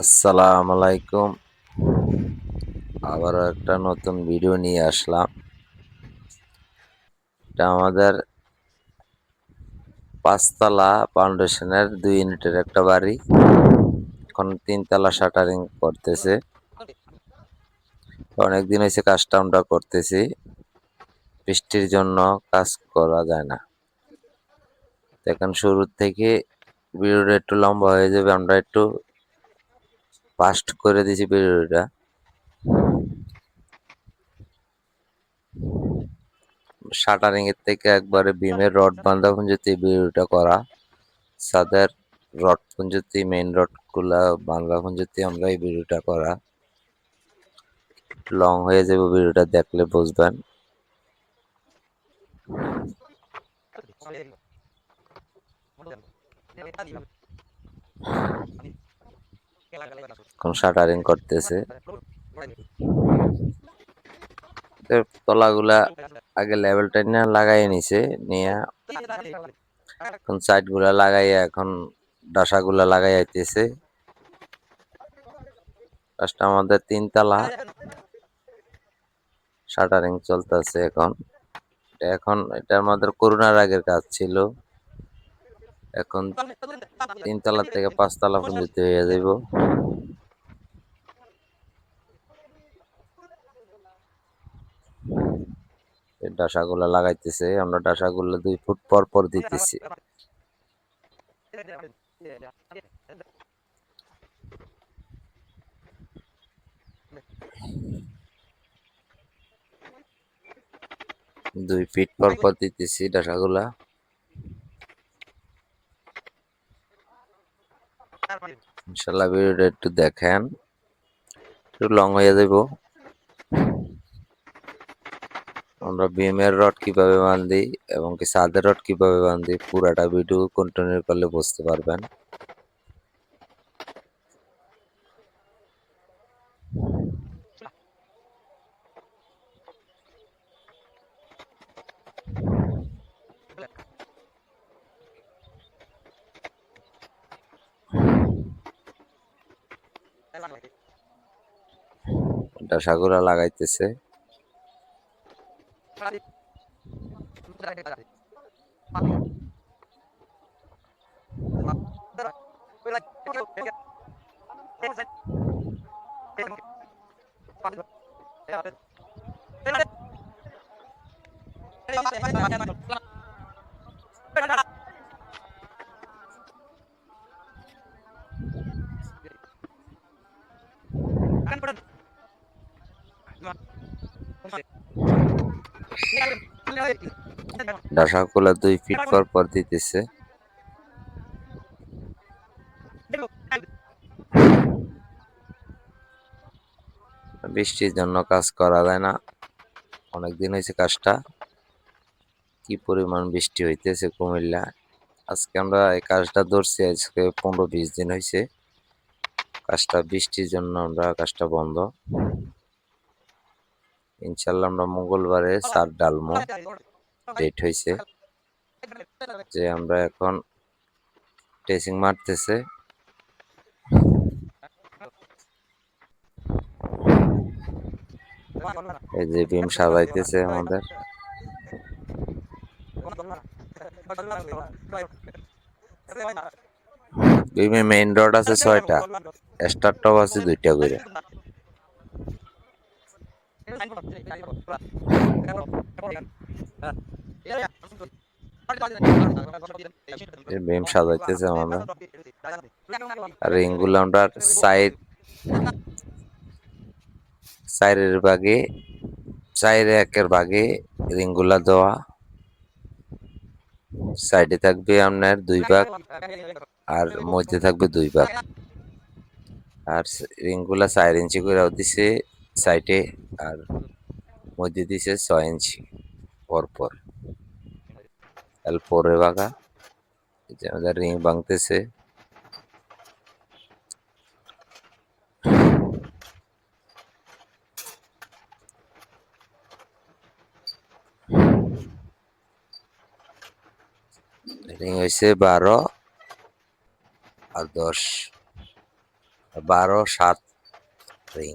আসসালামু আলাইকুম। আবারও একটা নতুন ভিডিও নিয়ে আসলাম। এটা আমাদের পাঁচতলা ফাউন্ডেশনের দুই ইউনিটের একটা বাড়ি। এখন তিনতলা শাটারিং করতেছে। অনেকদিন হয়েছে কাজটা আমরা করতেছি। বৃষ্টির জন্য কাজ করা যায় না। এখন শুরু থেকে ভিডিওটা একটু লম্বা হয়ে যাবে। আমরা একটু ফাস্ট করে দিয়েছি ভিডিওটা। শাটারিং এর থেকে একবারে বিমের রড বান্ধা পুঞ্জতি ভিডিওটা করা। সাদের রড পুঞ্জতি মেইন রডগুলা বান্ধা পুঞ্জতি আমরা এই ভিডিওটা করা। লং হয়ে যাবে ভিডিওটা দেখলে বুঝবেন। এখন শাটারিং করতেছে। তলাগুলা আগে লেভেলটা নিয়ে লাগাই নিছে, নিয়ে এখন সাইডগুলা লাগাইয়া এখন ডাসা গুলা লাগাই আইতেছে। কাজটা আমাদের তিনতলা শাটারিং চলতেছে এখন। এখন, এটা আমাদের করোনার আগের কাজ ছিল। এখন তিনতলা থেকে পাঁচতলা পর্যন্ত হয়ে যাইব ডাসাগুলা লাগাইতেছে, আমরা ডাসাগুলো দুই ফুট পর পর দিতেছি। দুই ফিট পর পর দিতেছি ডাসাগুলা। ইনশাল্লাহ ভিডিওটা একটু দেখেন। একটু লং হয়ে যাব আমরা বিএমের রড কীভাবে বান্ধি এবং কি সাদের রড কীভাবে বান্ধি পুরাটা ভিডিও কন্টিনিউ করলে বুঝতে পারবেন। এটা সাগুরা লাগাইতেছে ডাসাগুলা দুই ফিট পর পর দিতেছে। বৃষ্টির জন্য কাজ করা যায় না। অনেকদিন হয়েছে কাজটা। কি পরিমাণ বৃষ্টি হইতেছে কুমিল্লা? আজকে আমরা এই কাজটা ধরছি, আজকে পনেরো বিশ দিন হয়েছে কাজটা বৃষ্টির জন্য আমরা কাজটা বন্ধ। ইনশাল্লাহ আমরা মঙ্গলবারে সার ডালমো। ডেট হয়েছে। যে আমরা এখন টেসিং মারতেছে। এই যে বিম সাজাইতেছে আমাদের। বিমে মেইন রড আছে ছয়টা। স্টার টপ আছে দুইটা করে। বিম সাজাইতেছে আমাদের। আর রিংগুলো আমরা সাইড সাইডের বাগে চাইরে একের বাগে রিংগুলা দেওয়া। সাইডে থাকবে আপনার দুই ভাগ, আর মধ্যে থাকবে দুই ভাগ। আর রিংগুলা চার ইঞ্চি করে দিছে সাইডে আর মধ্যে দিছে ছয় ইঞ্চি পরপর। এল পরে যে আমাদের রিং ভাঙতেছে। রিং হয়েছে বারো আর দশ। বারো সাত রিং।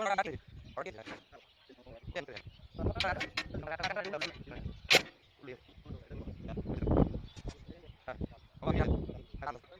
Thank you.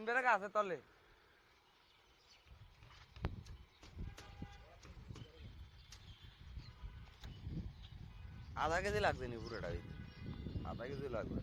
তিন বেড়ে আছে তলে। আধা কেজি লাগবে নি পুরোটা আধা কেজি লাগবে।